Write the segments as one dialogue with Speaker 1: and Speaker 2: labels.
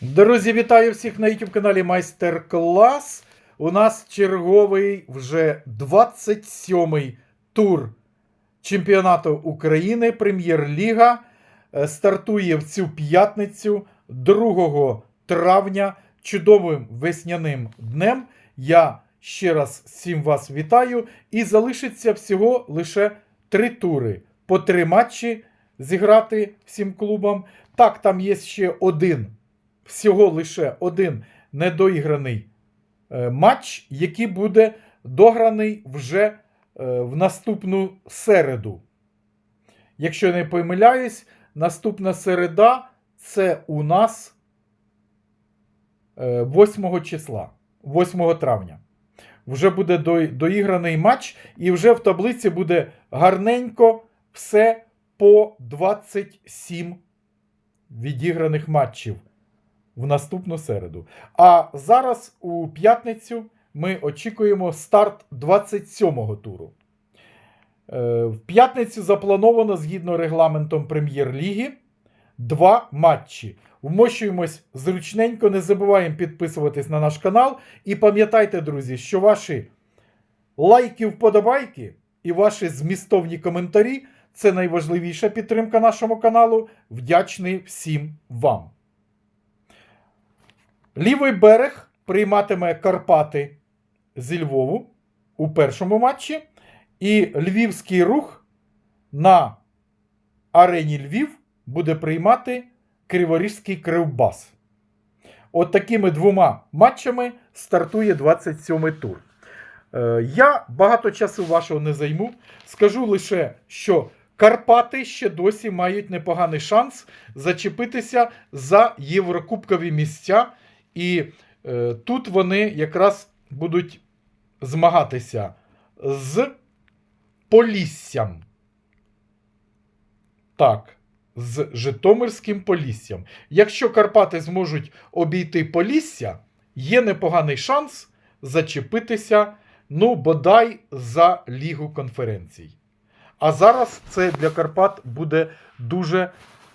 Speaker 1: Друзі, вітаю всіх на YouTube каналі Майстер-клас. У нас черговий вже 27-й тур чемпіонату України Прем'єр-ліга. Е, Стартує в цю п'ятницю 2 травня чудовим весняним днем. Я ще раз всім вас вітаю. І залишиться всього лише три тури. По три матчі зіграти всім клубам. Так, там є ще один всього лише один недоіграний е, матч, який буде дограний вже е, в наступну середу. Якщо не помиляюсь, наступна середа це у нас е, 8 числа, 8 травня. Вже буде до- доіграний матч, і вже в таблиці буде гарненько все по 27 відіграних матчів в наступну середу. А зараз у п'ятницю ми очікуємо старт 27-го туру. Е, В п'ятницю заплановано згідно регламентом Прем'єр-ліги два матчі. Вмощуємось зручненько, не забуваємо підписуватись на наш канал. І пам'ятайте, друзі, що ваші лайки, вподобайки і ваші змістовні коментарі це найважливіша підтримка нашому каналу. Вдячний всім вам. Лівий берег прийматиме Карпати зі Львову у першому матчі. І львівський рух на арені Львів буде приймати Криворізький Кривбас. От такими двома матчами стартує 27-й тур. Е, Я багато часу вашого не займу. Скажу лише, що Карпати ще досі мають непоганий шанс зачепитися за єврокубкові місця. І е, тут вони якраз будуть змагатися з Поліссям. Так, з Житомирським Поліссям. Якщо Карпати зможуть обійти Полісся, є непоганий шанс зачепитися, ну, бодай за Лігу конференцій. А зараз це для Карпат буде дуже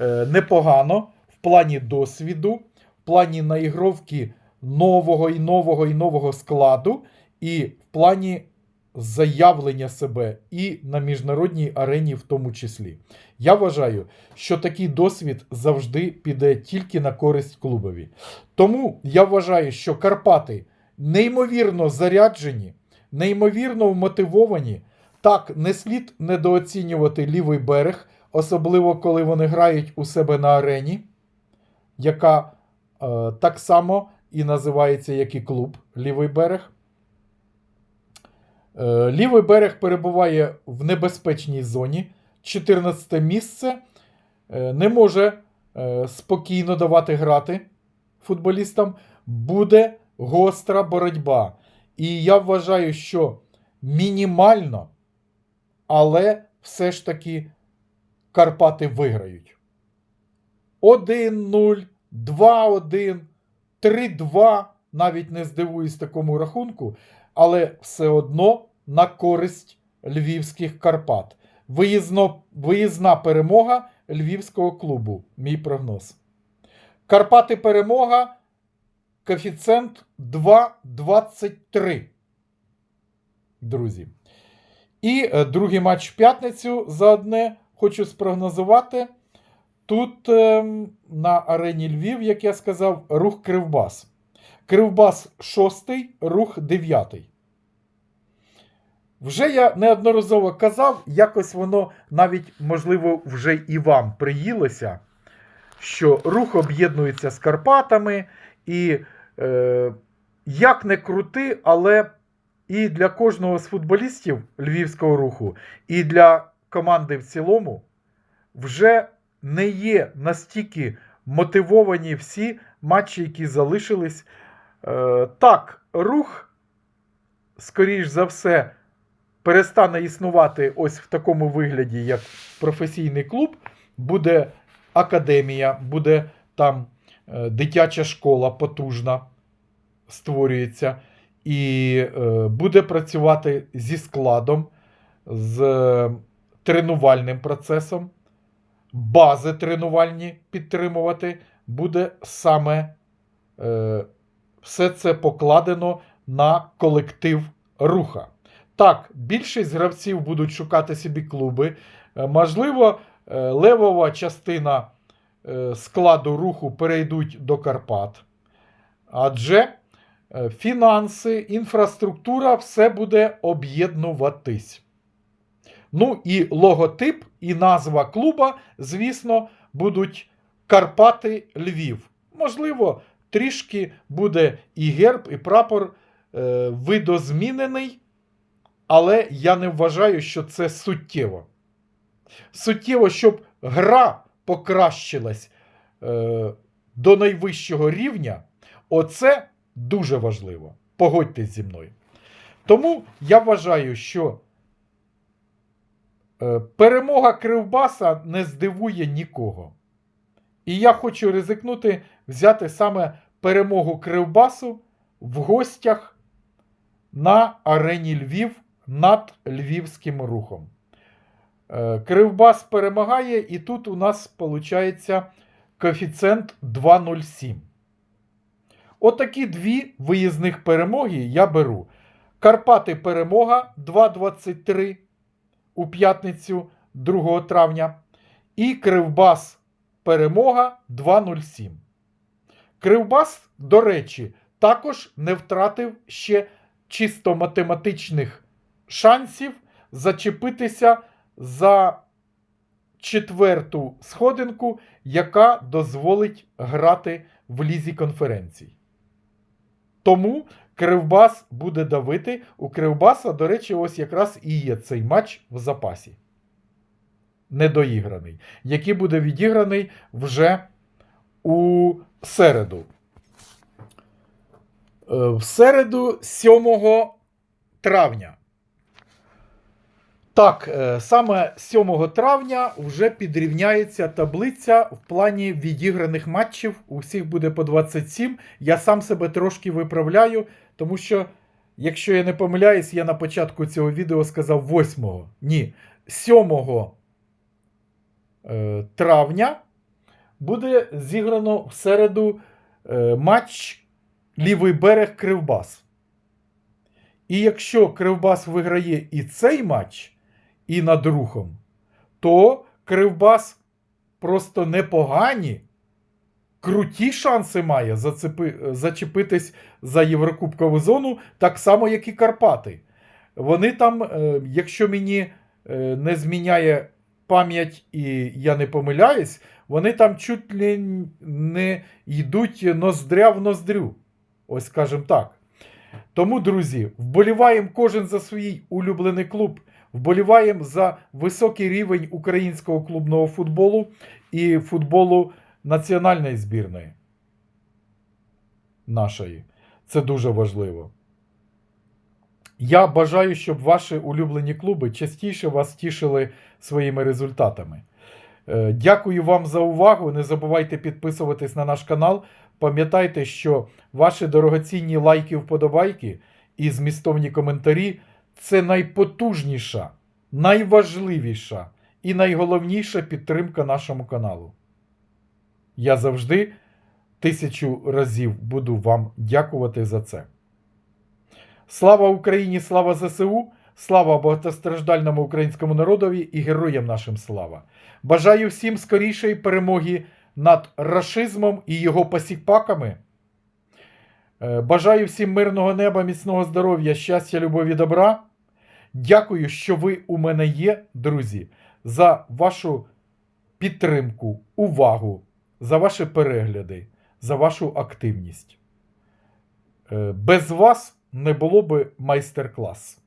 Speaker 1: е, непогано в плані досвіду, плані наігровки нового і нового і нового складу, і в плані заявлення себе і на міжнародній арені в тому числі. Я вважаю, що такий досвід завжди піде тільки на користь клубові. Тому я вважаю, що Карпати неймовірно заряджені, неймовірно вмотивовані. Так, не слід недооцінювати лівий берег, особливо коли вони грають у себе на арені, яка так само і називається як і клуб Лівий берег. Е, Лівий берег перебуває в небезпечній зоні. 14 місце е, не може е, спокійно давати грати футболістам. Буде гостра боротьба. І я вважаю, що мінімально, але все ж таки Карпати виграють. 1-0, 2-1, 3-2. Навіть не здивуюсь такому рахунку, але все одно на користь львівських Карпат. Виїзно, виїзна перемога львівського клубу. Мій прогноз. Карпати перемога. Коефіцієнт 2,23. Друзі. І е, другий матч в п'ятницю заодне хочу спрогнозувати. Тут ем, на арені Львів, як я сказав, рух Кривбас. Кривбас шостий, рух дев'ятий. Вже я неодноразово казав, якось воно навіть, можливо, вже і вам приїлося, що рух об'єднується з Карпатами, і е, як не крути, але і для кожного з футболістів львівського руху, і для команди в цілому вже не є настільки мотивовані всі матчі, які залишились. Е, так, рух, скоріш за все, перестане існувати ось в такому вигляді, як професійний клуб. Буде академія, буде там е, дитяча школа потужна, створюється, і е, буде працювати зі складом, з е, тренувальним процесом, бази тренувальні підтримувати буде саме е, все це покладено на колектив руха. Так, більшість гравців будуть шукати собі клуби. Е, Можливо, е, левова частина е, складу руху перейдуть до Карпат. Адже фінанси, інфраструктура все буде об'єднуватись. Ну і логотип, і назва клуба, звісно, будуть Карпати Львів. Можливо, трішки буде і герб, і прапор е, видозмінений, але я не вважаю, що це суттєво. Суттєво, щоб гра покращилась е, до найвищого рівня, оце дуже важливо. Погодьтесь зі мною. Тому я вважаю, що перемога Кривбаса не здивує нікого. І я хочу ризикнути взяти саме перемогу Кривбасу в гостях на арені Львів над львівським рухом. Е, Кривбас перемагає, і тут у нас виходить коефіцієнт 2,07. Отакі дві виїзних перемоги я беру. Карпати перемога 2,23 у п'ятницю 2 травня. І Кривбас перемога 2,07. Кривбас, до речі, також не втратив ще чисто математичних шансів зачепитися за четверту сходинку, яка дозволить грати в лізі конференцій. Тому Кривбас буде давити. У Кривбаса, до речі, ось якраз і є цей матч в запасі. Недоіграний, який буде відіграний вже у середу. Е, В середу 7 травня. Так, е, саме 7 травня вже підрівняється таблиця в плані відіграних матчів. У всіх буде по 27. Я сам себе трошки виправляю, тому що, якщо я не помиляюсь, я на початку цього відео сказав 8. Ні, 7 е, травня буде зіграно в середу е, матч Лівий берег Кривбас. І якщо Кривбас виграє і цей матч, і над рухом, то Кривбас просто непогані, круті шанси має зацепи, зачепитись за Єврокубкову зону, так само, як і Карпати. Вони там, е, якщо мені е, не зміняє пам'ять і я не помиляюсь, вони там чуть ли не йдуть ноздря в ноздрю. Ось скажімо так. Тому, друзі, вболіваємо кожен за свій улюблений клуб. Вболіваємо за високий рівень українського клубного футболу і футболу національної збірної нашої. Це дуже важливо. Я бажаю, щоб ваші улюблені клуби частіше вас тішили своїми результатами. Е, Дякую вам за увагу. Не забувайте підписуватись на наш канал. Пам'ятайте, що ваші дорогоцінні лайки, вподобайки і змістовні коментарі це найпотужніша, найважливіша і найголовніша підтримка нашому каналу. Я завжди тисячу разів буду вам дякувати за це. Слава Україні, слава ЗСУ, слава багатостраждальному українському народові і героям нашим слава! Бажаю всім скорішої перемоги над рашизмом і його посіпаками. Е, Бажаю всім мирного неба, міцного здоров'я, щастя, любові, добра. Дякую, що ви у мене є, друзі, за вашу підтримку, увагу, за ваші перегляди, за вашу активність. Е, Без вас не було би майстер-клас.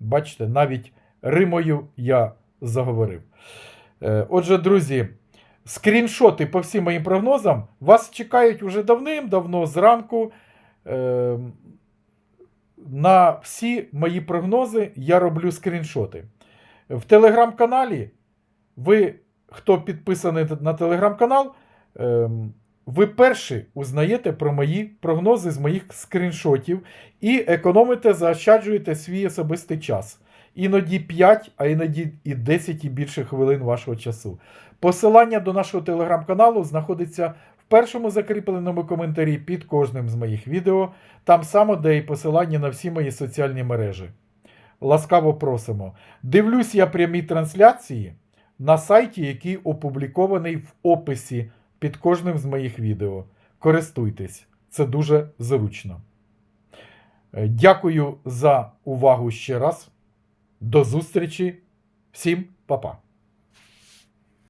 Speaker 1: Бачите, навіть Римою я заговорив. Е, Отже, друзі, скріншоти по всім моїм прогнозам вас чекають уже давним-давно зранку. Е, На всі мої прогнози я роблю скріншоти. В телеграм-каналі ви, хто підписаний на телеграм-канал, ем, ви перші узнаєте про мої прогнози з моїх скріншотів і економите, заощаджуєте свій особистий час. Іноді 5, а іноді і 10 і більше хвилин вашого часу. Посилання до нашого телеграм-каналу знаходиться в першому закріпленому коментарі під кожним з моїх відео, там само, де і посилання на всі мої соціальні мережі. Ласкаво просимо. Дивлюсь я прямі трансляції на сайті, який опублікований в описі під кожним з моїх відео. Користуйтесь, це дуже зручно. Е, Дякую за увагу ще раз. До зустрічі. Всім па-па.